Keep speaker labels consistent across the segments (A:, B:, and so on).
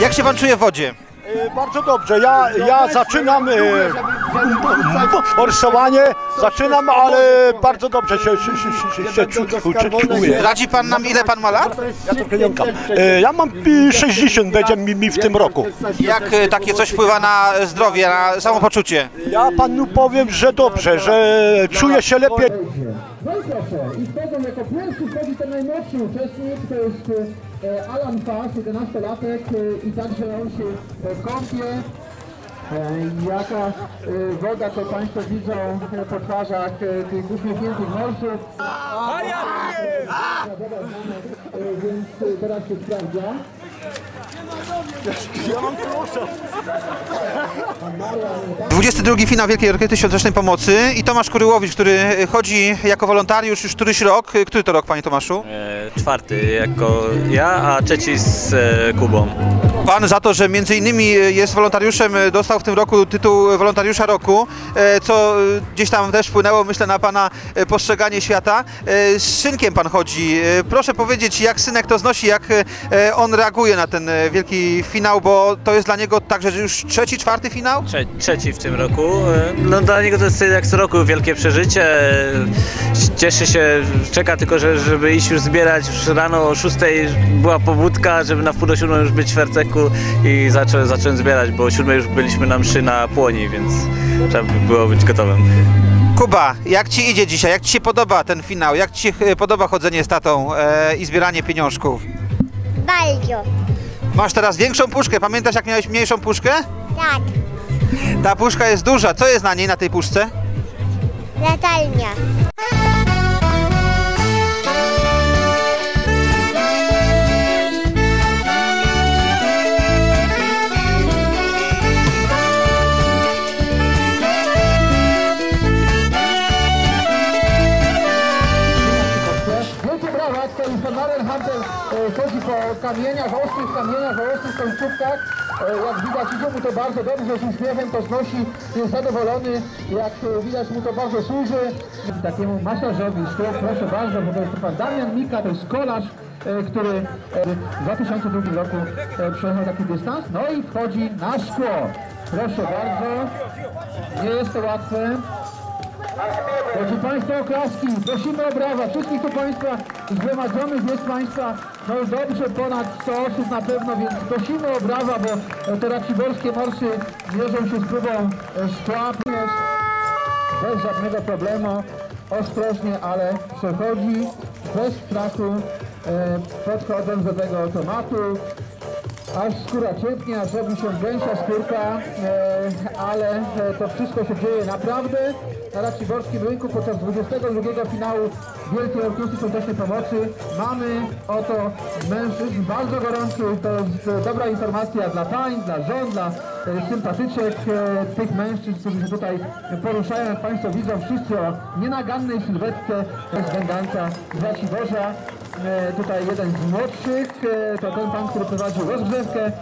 A: Jak się pan czuje w wodzie?
B: E, Bardzo dobrze. Ja, ja zaczynam e, rysowanie, zaczynam, ale bardzo dobrze się, się, się, się, się czu- czu- czuję.
A: Radzi pan nam, ile pan ma lat?
B: Ja trochę jąkam. E, Ja mam e, 60 będzie mi, mi w tym roku.
A: Jak e, takie coś wpływa na zdrowie, na samopoczucie?
B: Ja panu powiem, że dobrze, że czuję się lepiej.
C: No i proszę, i wchodzą jako pierwszy wchodzi ten najmłodszy uczestnik, to jest e, Alan Fass, 11-latek e, i także on się e, kąpie. Jaka woda to Państwo widzą po twarzach tych uśmiechniętych morsów. E, Więc e, teraz się sprawdza.
A: 22 finał Wielkiej Orkiestry Świątecznej Pomocy i Tomasz Kuryłowicz, który chodzi jako wolontariusz już któryś rok. Który to rok, panie Tomaszu?
D: E, Czwarty jako ja, a trzeci z e, Kubą.
A: Pan za to, że między innymi jest wolontariuszem, dostał w tym roku tytuł wolontariusza roku, e, co e, gdzieś tam też wpłynęło, myślę, na pana e, postrzeganie świata. E, Z synkiem pan chodzi. E, Proszę powiedzieć, jak synek to znosi, jak e, on reaguje na ten e, wielki finał, bo to jest dla niego także już trzeci, czwarty finał?
D: Trze trzeci w tym roku. E, No dla niego to jest jak co roku wielkie przeżycie. E, Cieszy się, czeka tylko, że, żeby iść już zbierać. Już rano o 6 była pobudka, żeby na wpół do siódmej już być w I zaczę, zacząłem zbierać, bo o siódmej już byliśmy na mszy na Płoni, więc trzeba by było być gotowym.
A: Kuba, jak ci idzie dzisiaj? Jak ci się podoba ten finał? Jak ci się e, podoba chodzenie z tatą e, i zbieranie pieniążków?
E: Bardzo.
A: Masz teraz większą puszkę. Pamiętasz, jak miałeś mniejszą puszkę?
E: Tak.
A: Ta puszka jest duża. Co jest na niej, na tej puszce?
E: Latarnia.
C: Marian Hunter e, chodzi po kamieniach, ostrych kamieniach, o ostrych końcówkach. E, Jak widać idzie mu to bardzo dobrze, z uśmiechem to znosi, jest zadowolony. Jak e, widać mu to bardzo służy. Takiemu masażowi szkło, proszę bardzo, bo to jest pan Damian Mika, to jest kolarz, który w 2002 roku przejechał taki dystans. No i wchodzi na szkło. Proszę bardzo. Nie jest to łatwe. Proszę Państwa oklaski, prosimy o brawa, wszystkich tu Państwa zgromadzonych jest Państwa, no dobrze ponad 100 osób na pewno, więc prosimy o brawa, bo te raciborskie morsy mierzą się z próbą e, szkła. Bez żadnego problemu, ostrożnie, ale przechodzi bez strachu, e, podchodząc do tego automatu. Aż skóra ciepnie, aż robi się gęsia skórka, e, ale e, to wszystko się dzieje naprawdę na Raciborskim Rynku podczas 22 finału Wielkiej Orkiestry Świątecznej Pomocy. Mamy oto mężczyzn bardzo gorących, to jest e, dobra informacja dla pań, dla żon, dla sympatyczek tych mężczyzn, którzy się tutaj poruszają, jak Państwo widzą, wszyscy o nienagannej sylwetce z Będanca z Raciborza. E, tutaj jeden z młodszych, e, to ten pan, który prowadził rozgrzewkę e,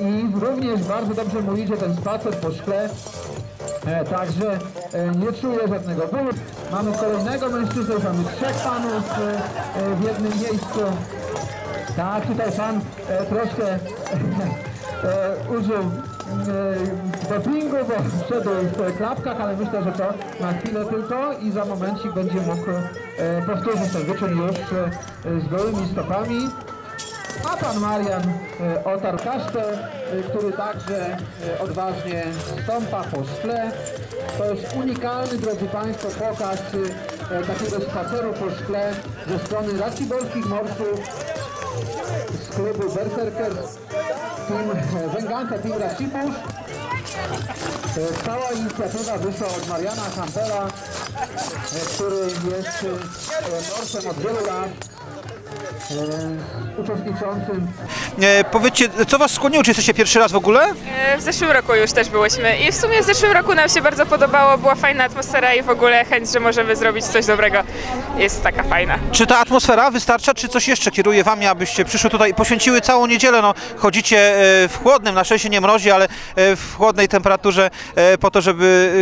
C: i również bardzo dobrze mu idzie ten spacer po szkle. Także nie czuję żadnego bólu. Mamy kolejnego mężczyznę, mamy trzech panów w jednym miejscu. Tak, tutaj pan e, troszkę e, użył e, dopingu, bo wszedł w klapkach, ale myślę, że to na chwilę tylko i za momencik będzie mógł e, powtórzyć ten wyczyn już e, z gołymi stopami. A pan Marian e, otarł kasztę, e, który także e, odważnie stąpa po szkle. To jest unikalny, drodzy Państwo, pokaz e, takiego spaceru po szkle ze strony Raciborskich Morsów z klubu Berserkers Team e, Węganka Team Racibórz. E, Cała inicjatywa wyszła od Mariana Hampela, e, który jest morsem od wielu lat. E, Uczestniczącym
A: E, powiedzcie, co was skłoniło? Czy jesteście pierwszy raz w ogóle?
F: E, W zeszłym roku już też byłyśmy i w sumie w zeszłym roku nam się bardzo podobało, była fajna atmosfera i w ogóle chęć, że możemy zrobić coś dobrego jest taka fajna.
A: Czy ta atmosfera wystarcza, czy coś jeszcze kieruje wami, abyście przyszły tutaj i poświęciły całą niedzielę? No, chodzicie e, w chłodnym, na szczęście nie mrozi, ale e, w chłodnej temperaturze po to, żeby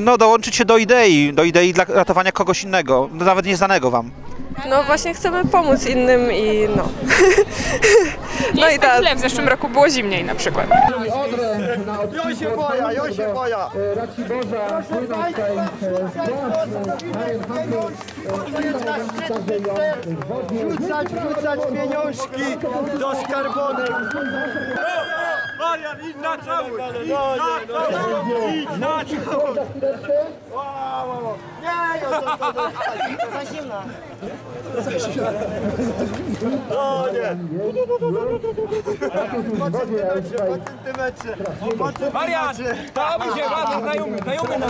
A: no, dołączyć się do idei, do idei dla ratowania kogoś innego, nawet nieznanego wam.
G: No właśnie chcemy pomóc innym i no.
F: Nie
G: No
F: jest
G: i
F: tak źle, w zeszłym roku było zimniej na przykład.
H: Odrę na odcinku
C: Ja się boję, ja się boję.
H: e, Raciborza płynął tutaj z.
C: Wrzucać, wrzucać pieniążki do skarbonek. Marian, idź na cały! Idź na cały! Nie, no to, to, to, za zimno. O nie. Po centymetrze, po centymetrze. Po centymetrze.
I: Marian, to mi się ładnie, znajomy, znajomy na...